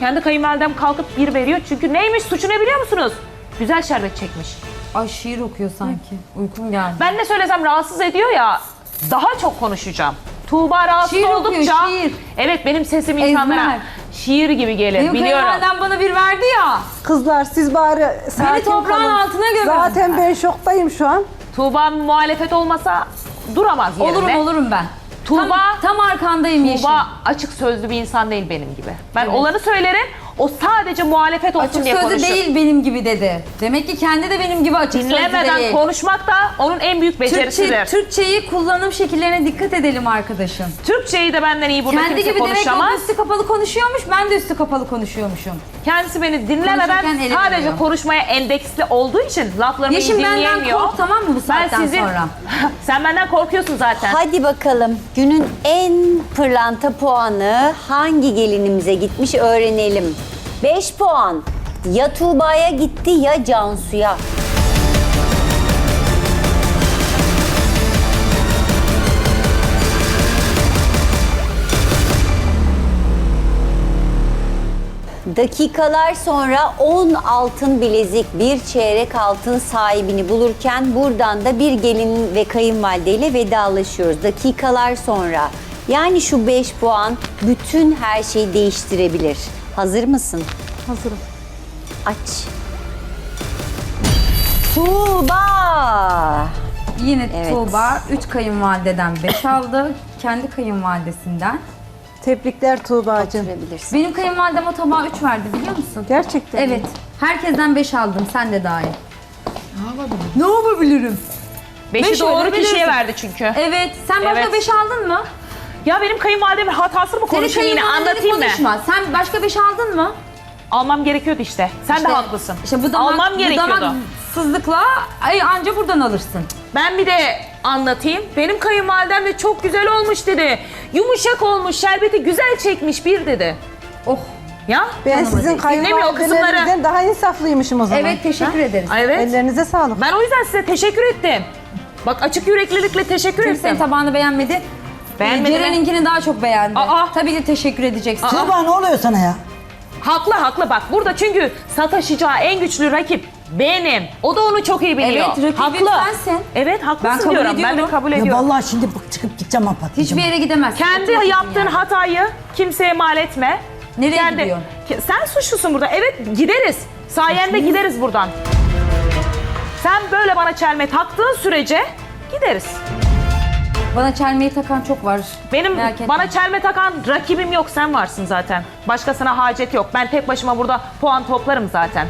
Kendi kayınvalidem kalkıp bir veriyor. Çünkü neymiş suçu ne biliyor musunuz? Güzel şerbet çekmiş. Ay şiir okuyor sanki. Uykum geldi. Ben ne söylesem rahatsız ediyor ya daha çok konuşacağım. Tuğba rahatsız Şiir okuyor, oldukça şiir. evet benim sesim Ezber. insanlara şiir gibi gelir Benim biliyorum. kayınvalidem bana bir verdi ya. Kızlar siz bari sakin toprağın kalın. altına gömün. Zaten ben şoktayım şu an. Tuğba muhalefet olmasa duramaz yerinde. Olurum olurum ben. Tuğba- tam, tam arkandayım Yeşim. Tuğba açık sözlü bir insan değil benim gibi. Ben olanı söylerim. O sadece muhalefet olsun Açık diye sözlü konuşur. değil benim gibi dedi. Demek ki kendi de benim gibi açık sözlü Dinlemeden değil. konuşmak da onun en büyük becerisidir. Türkçe, Türkçeyi kullanım şekillerine dikkat edelim arkadaşım. Türkçeyi de benden iyi burada Kendi kimse gibi demek ki o konuşamaz. üstü kapalı konuşuyormuş, ben de üstü kapalı konuşuyormuşum. Kendisi beni dinlemeden sadece veriyor. konuşmaya endeksli olduğu için laflarımı iyi Yeşim benden dinleyemiyor. kork tamam mı bu Ben saatten sizin... sonra? Sen benden korkuyorsun zaten. Hadi bakalım günün en pırlanta puanı hangi gelinimize gitmiş öğrenelim. 5 puan ya Tuğba'ya gitti ya Cansu'ya. Dakikalar sonra 10 altın bilezik, bir çeyrek altın sahibini bulurken buradan da bir gelin ve kayınvalideyle vedalaşıyoruz. Dakikalar sonra. Yani şu 5 puan bütün her şeyi değiştirebilir. Hazır mısın? Hazırım. Aç. Tuğba. Yine Evet. Tuğba 3 kayınvalideden 5 aldı. Kendi kayınvalidesinden. Tebrikler Tuğba'cığım. Oturabilirsin. Benim kayınvalidem o tabağa 3 verdi biliyor musun? Gerçekten. mi? Evet. Herkesten 5 aldım. Sen de dahil. Ne yapabilirim? Beşi Beş doğru kişiye verdi çünkü. Evet. Sen başka Evet. 5 aldın mı? Ya benim kayınvalidemin hatasını mı konuşayım yine kayınvalideni anlatayım mı? konuşma. Sen başka 5 aldın mı? Almam gerekiyordu işte. Sen de İşte- haklısın. İşte bu damak, Almam bu gerekiyordu. damaksızlıkla ay, anca buradan alırsın. Ben bir de anlatayım. Benim kayınvalidem de çok güzel olmuş dedi. Yumuşak olmuş, şerbeti güzel çekmiş bir dedi. Oh. Ya? Ben sizin. Dinlemiyor o kayınvalidelerinizden daha insaflıymışım o zaman. Evet teşekkür ederiz. Ay, Evet. Ellerinize sağlık. Ben o yüzden size teşekkür ettim. Bak açık yüreklilikle teşekkür Çünkü senin ettim. tabağını beğenmedi. Beğenmedi mi? Ceren'inkini daha çok beğendi. Aa. Tabii ki teşekkür edeceksin. Tuğba ne oluyor sana ya? Haklı haklı bak. Burada çünkü sataşacağı en güçlü rakip benim. O da onu çok iyi biliyor. Evet, rakibim haklı. sensin. Evet haklısın Ben kabul diyorum. Ben de ediyorum. kabul Ya ediyorum. vallahi şimdi bak çıkıp gideceğim ha patlayacağım. Hiçbir yere gidemezsin. Kendi Otur yaptığın yani. hatayı kimseye mal etme. Nereye Kendi- gidiyorsun? Sen suçlusun burada. Evet gideriz. Sayende gideriz buradan. Sen böyle bana çelme taktığın sürece gideriz. Bana çelmeyi takan çok var. Benim Merak etme. bana çelme takan rakibim yok sen varsın zaten. Başkasına hacet yok. Ben tek başıma burada puan toplarım zaten.